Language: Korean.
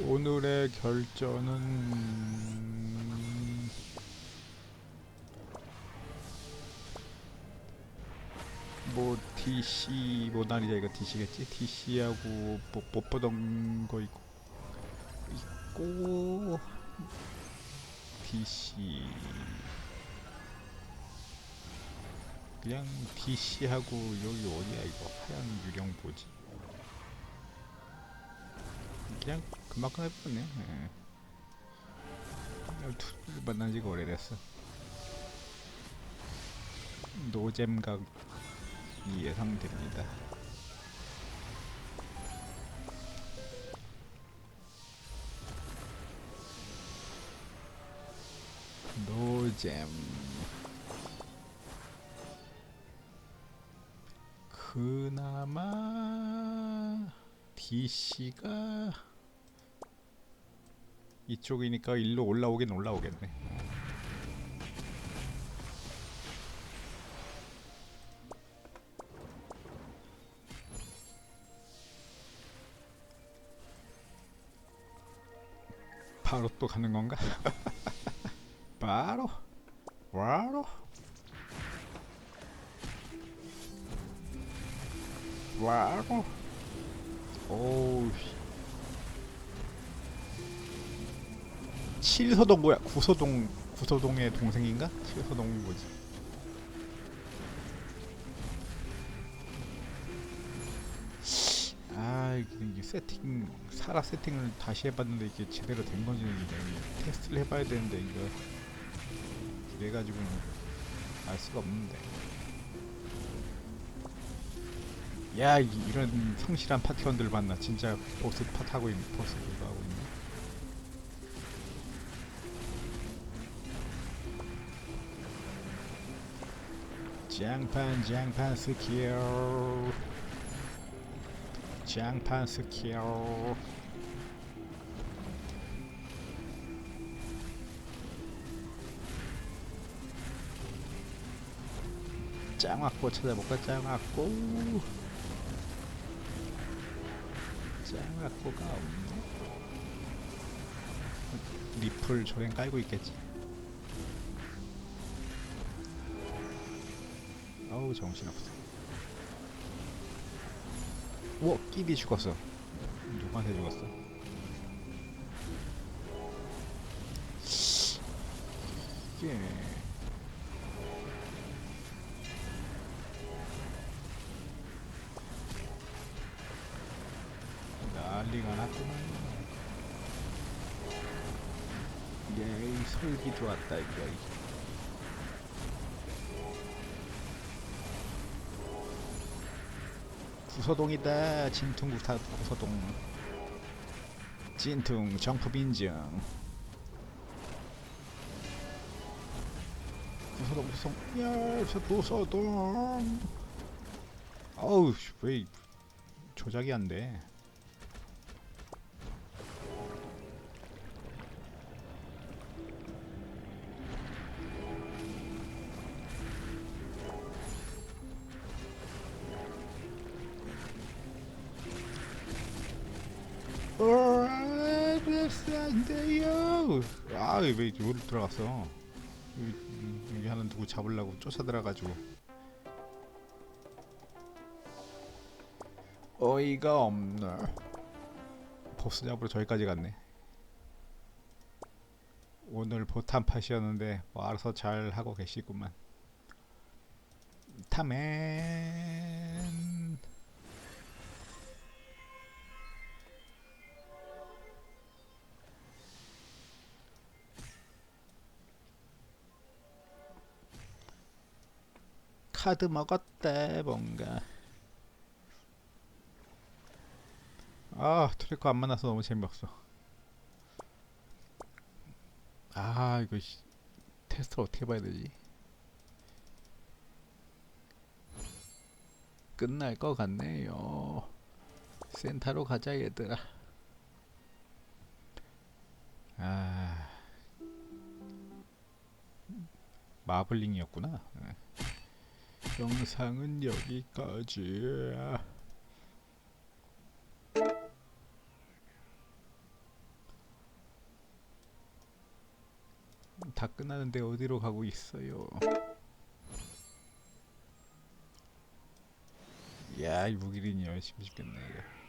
오늘의 결전은 뭐 DC 뭐 날이자 이거 DC겠지? DC하고 뭐 못 보던 거 있고 있고 DC 그냥 DC하고 여기 어디야 이거 하얀 유령 뭐지? 그냥 금방 해보네. 예. 투를 만난 지가 오래됐어. 노잼각이 예상됩니다. 노잼. 그나마 DC가 이쪽이니까 일로 올라오긴 올라오겠네. 바로 또 가는 건가? 바로 바로 바로 오우 7서동 뭐야? 구서동 구서동의 동생인가? 7서동 뭐지? 아 이게, 세팅 사라 세팅을 다시 해봤는데 이게 제대로 된 건지 테스트를 해봐야 되는데 이거 그래가지고 알 수가 없는데 야 이- 이런 성실한 파티원들 만나 진짜 보스 팟하고 있는 보스 그거 하고 있네 장판 장판 스킬 장판 스킬 짱왔고 찾아볼까? 짱왔고. 짱왔고가 없네. 리플 조랭 깔고 있겠지 어우 정신없어 우와 끼리 죽었어. 누구한테 죽었어? 이게 난리가 났구만. 예이 설기 좋았다 이거 구서동이다. 진퉁 구사 구서동. 진퉁 정품 인증 구서동 구성 야 구서동. 어우 씨, 왜 조작이 안돼 안 돼요. 아, 왜 여기 들어갔어? 여기, 여기 하나 누구 잡으려고 쫓아 들어가지고. 어이가 없네. 보스 잡으러 저기까지 갔네. 오늘 보탄 팟이었는데 뭐 알아서 잘 하고 계시구만. 타맨. 카드 먹었대 뭔가. 아 트래커 안 만나서 너무 재미없어. 아 이거 씨, 테스트 어떻게 봐야 되지? 끝날 것 같네요. 센타로 가자 얘들아. 아. 마블링이었구나. 네. 영상은 여기까지야. 다 끝나는데 어디로 가고 있어요? 야, 이 무기린이 열심히 죽겠네.